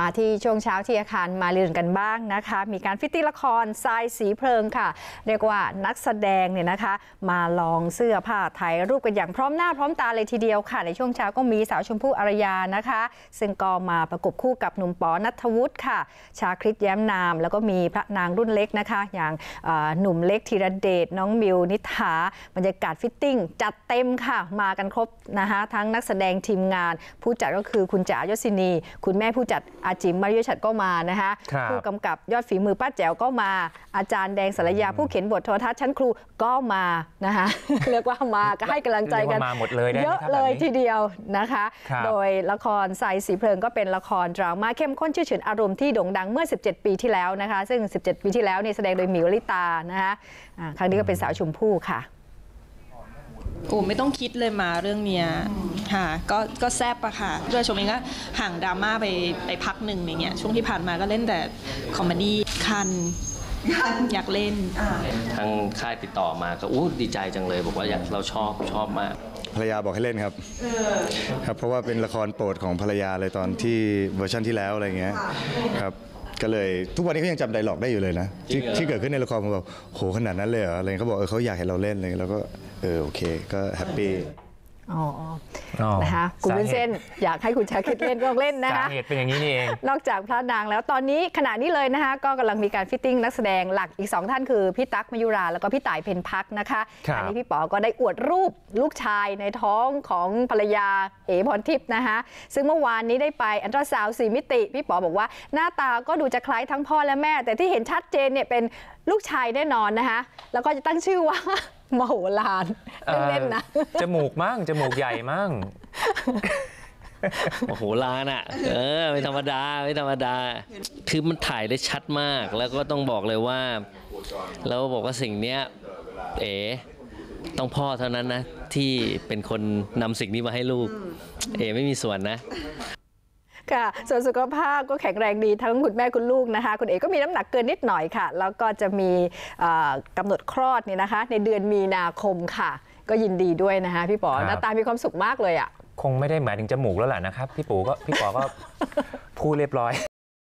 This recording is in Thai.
มาที่ช่วงเช้าที่อาคารมาเรียนกันบ้างนะคะ มีการฟิตติ้งละครทรายสีเพลิงค่ะ เรียกว่านักแสดงเนี่ยนะคะ มาลองเสื้อผ้าถ่ายรูปกันอย่างพร้อมหน้าพร้อมตาเลยทีเดียวค่ะ ในช่วงเช้าก็มีสาวชมพู่อารยานะคะ ซึ่งก็มาประกบคู่กับหนุ่มปอนัทวุฒิค่ะ ชาคริตแย้มนาม แล้วก็มีพระนางรุ่นเล็กนะคะ อย่างหนุ่มเล็กธีรเดชน้องมิวนิษฐาบรรยากาศฟิตติ้งจัดเต็มค่ะ มากันครบนะคะ ทั้งนักแสดงทีมงาน ผู้จัดก็คือคุณจ๋ายศินี คุณแม่ผู้จัดอาจิมมาริยชัดก็มานะคะครับผู้กำกับยอดฝีมือป้าแจ๋วก็มา อาจารย์แดงสารยาผู้เขียนบทโทรทัศน์ชั้นครูก็มานะคะเรียกว่ามาก็ให้กำลังใจกันเรียกว่ามาหมดเลยได้ไหมเยอะครับเลยแบบนี้ทีเดียวนะคะครับโดยละครสายสีเพลิงก็เป็นละครดราม่าเข้มข้นชื่อฉืนอารมณ์ที่โด่งดังเมื่อ 17 ปีที่แล้วนะคะ ซึ่ง 17 ปีที่แล้วนี่แสดงโดยหมิวลิตานะคะอ่าครั้งนี้ก็เป็นสาวชมพู่ค่ะ โอ้ไม่ต้องคิดเลยมาเรื่องเนี้ยค่ะก็ก็แซบอะค่ะด้วยชมเองก็ห่างดราม่าไปไปพักหนึ่งอย่างเงี้ยช่วงที่ผ่านมาก็เล่นแต่คอมเมดี้คันอยากเล่นทางค่ายติดต่อมาก็อู้ดีใจจังเลย บอกว่าอยากเราชอบชอบมากภรรยาบอกให้เล่นครับครับ เพราะว่าเป็นละครโปรดของภรรยาเลยตอนที่เวอร์ชันที่แล้วอะไรเงี้ยครับก็เลยทุกวันนี้เขายังจำไดร็อกได้อยู่เลยนะที่ที่เกิดขึ้นในละครผมบอกโหขนาดนั้นเลยเหรออะไรเงี้ยเขาบอกเออเขาอยากเห็นเราเล่นอะไรเงี้ยแล้วก็ เออโอเคก็แฮปปี้อ๋ออ๋อนะคะคุณสาวุ้นเหตุเส้นอยากให้คุณชาคิดเล่นก็เล่นนะคะสาเหตุเป็นอย่างนี้นี่เองนอกจากพระนางแล้วตอนนี้ขณะนี้เลยนะคะ ก็กำลังมีการฟิตติ้งนักแสดงหลักอีก 2 ท่านคือพี่ตั๊กมยุราแล้วก็พี่ต่ายเพนพักนะคะครับอันี้พี่ป๋อก็ได้อวดรูปลูกชายในท้องของภรรยาเอ๋พรทิพย์นะคะซึ่งเมื่อวานนี้ได้ไปอันตราซาวด์สี่มิติ พี่ป๋อบอกว่าหน้าตาก็ดูจะคล้ายทั้งพ่อและแม่ แต่ที่เห็นชัดเจนเนี่ยเป็นลูกชายแน่นอนนะคะแล้วก็จะตั้งชื่อว่า มโหฬารเล่นๆนะเอ่อจมูกมั่งจมูกใหญ่มั่งโอ้โหลานอะ เออไม่ธรรมดาไม่ธรรมดา คือมันถ่ายได้ชัดมาก แล้วก็ต้องบอกเลยว่าแล้วบอกว่าสิ่งเนี้ย เอ๋ต้องพ่อเท่านั้นนะ ที่เป็นคนนำสิ่งนี้มาให้ลูก เอ๋ไม่มีส่วนนะ ค่ะ ส่วนสุขภาพก็แข็งแรงดีทั้งคุณแม่คุณลูกนะคะ คุณเอ๋ก็มีน้ำหนักเกินนิดหน่อยค่ะ แล้วก็จะมีเอ่อกำหนดคลอดเนี่ยนะคะ ในเดือนมีนาคมค่ะ ก็ยินดีด้วยนะคะพี่ป๋อครับหน้าตามีความสุขมากเลยอะ คงไม่ได้หมายถึงจมูกแล้วแหละนะครับ พี่ปูก็พี่ปอก็พูดเรียบร้อย